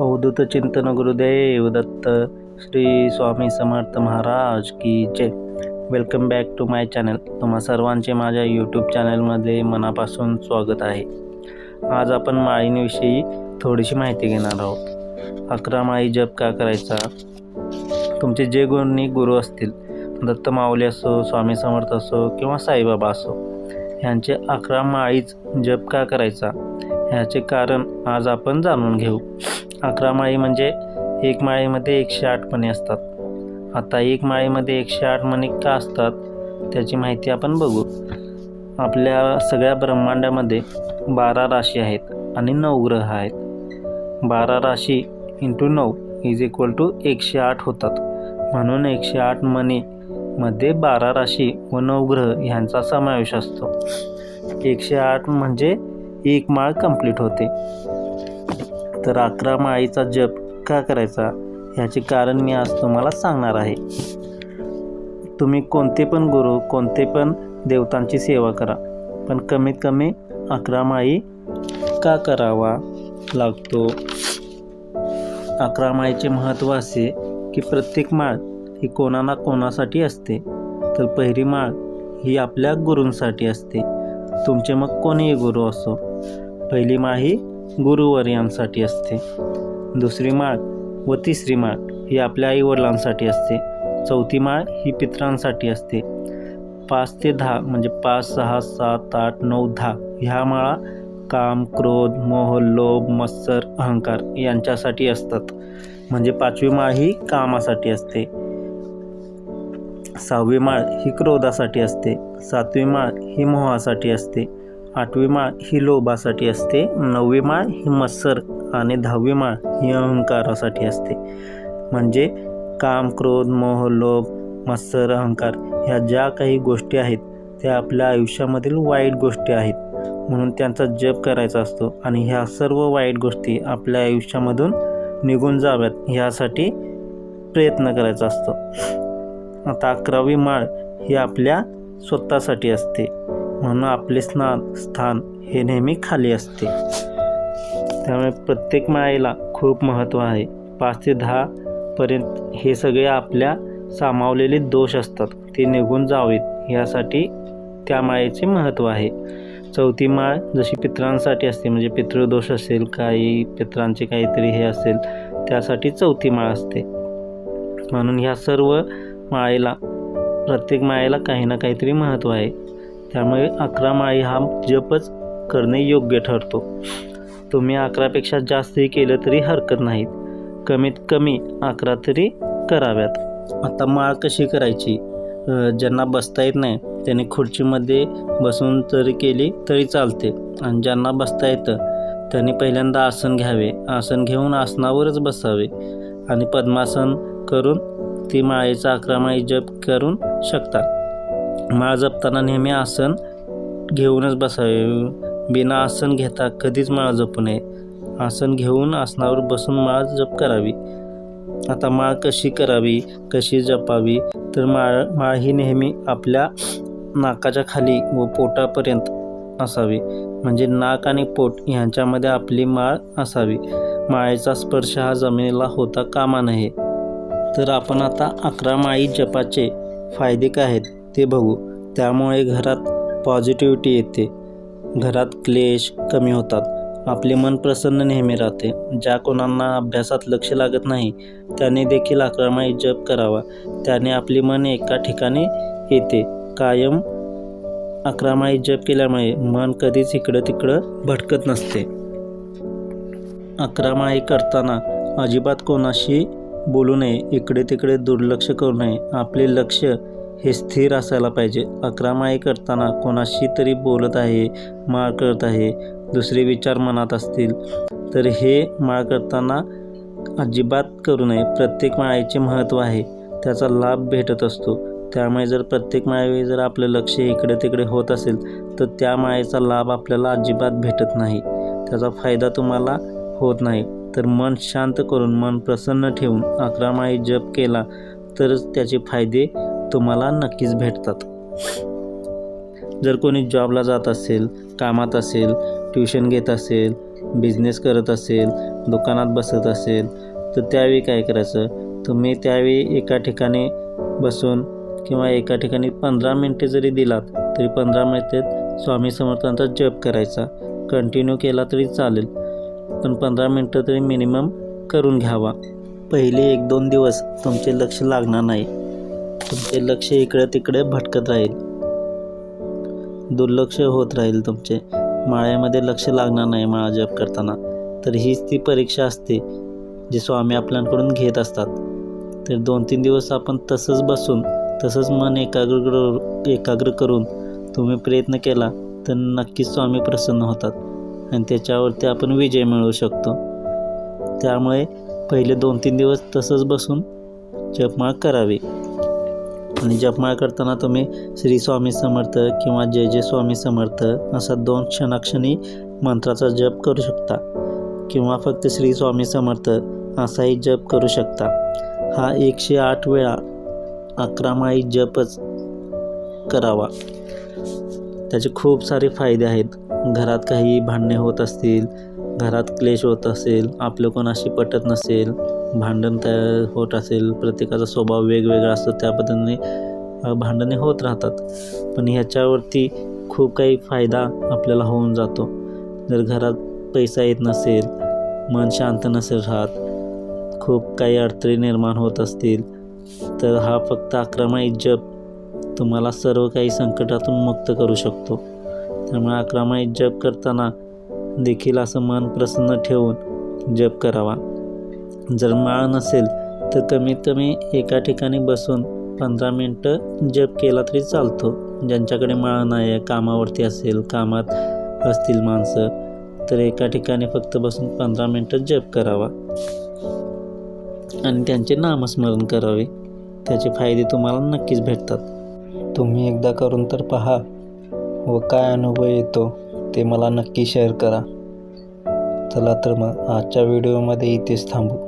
अवधूत चिंतन गुरुदेव दत्त श्री स्वामी समर्थ महाराज की जय. Welcome back to my channel तुम्हा सर्वांचे माझ्या यूट्यूब चॅनलमध्ये मनापासून स्वागत आहे. आज आपण माळींविषयी थोडीशी माहिती घेणार आहोत. अकरा माळी जप का करायचा? तुमचे जे गुणी गुरु असतील दत्त माऊली असो स्वामी समर्थ असो किंवा साईबाबा असो यांचे अकरा माळीच जप का करायचा? ह्याचे कारण आज आपण जाणून घेऊ. अकरा माळी म्हणजे एक माळीमध्ये एकशे आठ मणी असतात. आता एक माळीमध्ये एकशे आठ मणी का असतात त्याची माहिती आपण बघू. आपल्या सगळ्या ब्रह्मांडामध्ये बारा राशी आहेत आणि नऊ ग्रह आहेत. बारा राशी इंटू नऊ इज इक्वल टू एकशे आठ होतात. म्हणून एकशे आठ मणीमध्ये बारा राशी व नऊ ग्रह ह्यांचा समावेश असतो. एकशे आठ म्हणजे एक माळ कंप्लीट होते. तर अकरा माळीचा जप का करायचा? ह्याचे कारण मी आज तुम्हाला सांगणार आहे. तुम्ही कोणते पण गुरु कोणते पण देवतांची सेवा करा पण कमीत कमी अकरा माळी का करावा लागतो? अकरा माळीचे महत्त्व असे की प्रत्येक माळ ही कोणा ना कोणासाठी असते. तर पहिली माळ ही आपल्या गुरूंसाठी असते. तुमचे मग कोणीही गुरु असो. पहिली माळ ही गुरुवर्यांसाठी असते. दुसरी माळ व तिसरी माळ ही आपल्या आईवडिलांसाठी असते. चौथी माळ ही पितरांसाठी असते. पाच ते दहा म्हणजे पाच सहा सात आठ नऊ दहा ह्या माळा काम क्रोध मोह लोभ मत्सर अहंकार यांच्यासाठी असतात. म्हणजे पाचवी माळ ही कामासाठी असते. सहावी माळ ही क्रोधासाठी असते. सातवी माळ ही मोहासाठी असते. आठवी माळ ही लोभासाठी असते नववी माळ ही मत्सर आणि दहावी माळ ही अहंकारासाठी असते. म्हणजे काम क्रोध मोह लोभ मत्सर अहंकार ह्या ज्या काही गोष्टी आहेत त्या आपल्या आयुष्यामधील वाईट गोष्टी आहेत. म्हणून त्यांचा जप करायचा असतो आणि ह्या सर्व वाईट गोष्टी आपल्या आयुष्यामधून निघून जाव्यात ह्यासाठी प्रयत्न करायचा असतो. आता अकरावी माळ ही आपल्या स्वतःसाठी असते. म्हणून आपले स्नान स्थान हे नेहमी खाली असते. त्यामुळे प्रत्येक माळेला खूप महत्त्व आहे. पाच ते दहा पर्यंत हे सगळे आपल्या सामावलेले दोष असतात. ते निघून जावेत. यासाठी त्या माळेचे महत्त्व आहे. चौथी माळ जशी पित्रांसाठी असते म्हणजे पितृदोष असेल काही पित्रांचे काहीतरी हे असेल त्यासाठी चौथी माळ असते. म्हणून ह्या सर्व माळेला प्रत्येक माळेला काही ना काहीतरी महत्त्व आहे. त्यामुळे अकरा माळी हा जपच करणे योग्य ठरतो. तुम्ही अकरापेक्षा जास्तही केलं तरी हरकत नाहीत. कमीत कमी अकरा तरी कराव्यात. आता माळ कशी करायची? ज्यांना बसता येत नाही त्यांनी खुर्चीमध्ये बसून तरी केली तरी चालते. आणि ज्यांना बसता येतं त्यांनी पहिल्यांदा आसन घ्यावे. आसन घेऊन आसनावरच बसावे. आणि पद्मासन करून ती माळेचा अकरा माळी जप करून शकता. माळ जपताना नेहमी आसन घेऊनच बसावे. बिना आसन घेता कधीच माळ जपू नये. आसन घेऊन आसनावर बसून माळ जप करावी. आता माळ कशी करावी कशी जपावी? तर माळ माळ ही नेहमी आपल्या नाकाच्या खाली व पोटापर्यंत असावी. म्हणजे नाक आणि पोट ह्यांच्यामध्ये आपली माळ असावी. माळेचा स्पर्श हा जमिनीला होता कामा नये. तर आपण आता अकरा माळी जपाचे फायदे काय आहेत? ते बघू. त्यामुळे घरात पॉझिटिव्हिटी येते. घरात क्लेश कमी होतात. आपले मन प्रसन्न नेहमी राहते. ज्या कोणांना अभ्यासात लक्ष लागत नाही त्याने देखील अकरा जप करावा. त्याने आपले मन एका ठिकाणी येते. कायम अकरा जप केल्यामुळे मन कधीच इकडं तिकडं भटकत नसते. अकरा करताना अजिबात कोणाशी बोलू नये. इकडे तिकडे दुर्लक्ष करू नये. आपले लक्ष हे स्थिर असायला पाहिजे. अकरा करताना कोणाशी तरी बोलत आहे माळ करत आहे दुसरे विचार मनात असतील. तर हे माळ करताना अजिबात करू नये. प्रत्येक माळेचे महत्त्व आहे. त्याचा लाभ भेटत असतो. त्यामुळे जर प्रत्येक माळेवेळी जर आपलं लक्ष इकडे तिकडे होत असेल तर त्या माळेचा लाभ आपल्याला अजिबात भेटत नाही. त्याचा फायदा तुम्हाला होत नाही. तर मन शांत करून मन प्रसन्न ठेवून अकरा माळी जप केला तरच त्याचे फायदे तुम्हाला नक्कीच भेटतात. जर कोणी जॉबला जात असेल कामात असेल ट्युशन घेत असेल बिझनेस करत असेल दुकानात बसत असेल तर त्यावेळी काय करायचं? तुम्ही त्यावेळी एका ठिकाणी बसून किंवा एका ठिकाणी पंधरा मिनटे जरी दिलात तरी पंधरा मिनिटेत स्वामी समर्थांचा जप करायचा. कंटिन्यू केला तरी चालेल पण पंधरा मिनटं तरी मिनिमम करून घ्यावा. पहिले एक दोन दिवस तुमचे लक्ष लागणार नाही. तुमचे लक्ष इकडे तिकडे भटकत राहील. दुर्लक्ष होत राहील तुमचे. माळ्यामध्ये लक्ष लागणार नाही माळा जप करताना. तर हीच ती परीक्षा असते जी स्वामी आपल्याकडून घेत असतात. तर दोन तीन दिवस आपण तसंच बसून तसंच मन एकाग्र कर- एकाग्र करून तुम्ही प्रयत्न केला तर नक्कीच स्वामी प्रसन्न होतात आणि त्याच्यावरती आपण विजय मिळवू शकतो. त्यामुळे पहिले दोन तीन दिवस तसंच बसून जपमाळ करावी. आणि जपमाळ करताना तुम्ही श्री स्वामी समर्थ किंवा जय जय स्वामी समर्थ असा दोन क्षणाक्षणी मंत्राचा जप करू शकता. किंवा फक्त श्री स्वामी समर्थ असाही जप करू शकता. हा एकशे आठ वेळा अकरा जपच करावा. त्याचे खूप सारे फायदे आहेत. घरात काही भांडणे होत असतील घरात क्लेश होत असेल आपलं कोणाशी पटत नसेल भांडण तयार होत असेल प्रत्येकाचा स्वभाव वेगवेगळा असतो त्या पद्धतीने भांडणे होत राहतात. पण ह्याच्यावरती खूप काही फायदा आपल्याला होऊन जातो. जर घरात पैसा येत नसेल मन शांत नसेल राहत खूप काही अडथळे निर्माण होत असतील तर हा फक्त अक्रमाई जप तुम्हाला सर्व काही संकटातून मुक्त करू शकतो. त्यामुळे अक्रमाई जप करताना देखील असं मन प्रसन्न ठेवून जप करावा. जर माळ नसेल तर कमीत कमी एका ठिकाणी बसून पंधरा मिनटं जप केला तरी चालतो. ज्यांच्याकडे माळ नाही आहे कामावरती असेल कामात असतील माणसं तर एका ठिकाणी फक्त बसून पंधरा मिनटं जप करावा. आणि त्यांचे नामस्मरण करावे. त्याचे फायदे तुम्हाला नक्कीच भेटतात. तुम्ही एकदा करून तर पहा व काय अनुभव येतो ते मला नक्की शेअर करा. चला तर मग आजच्या व्हिडिओमध्ये इथेच थांबू.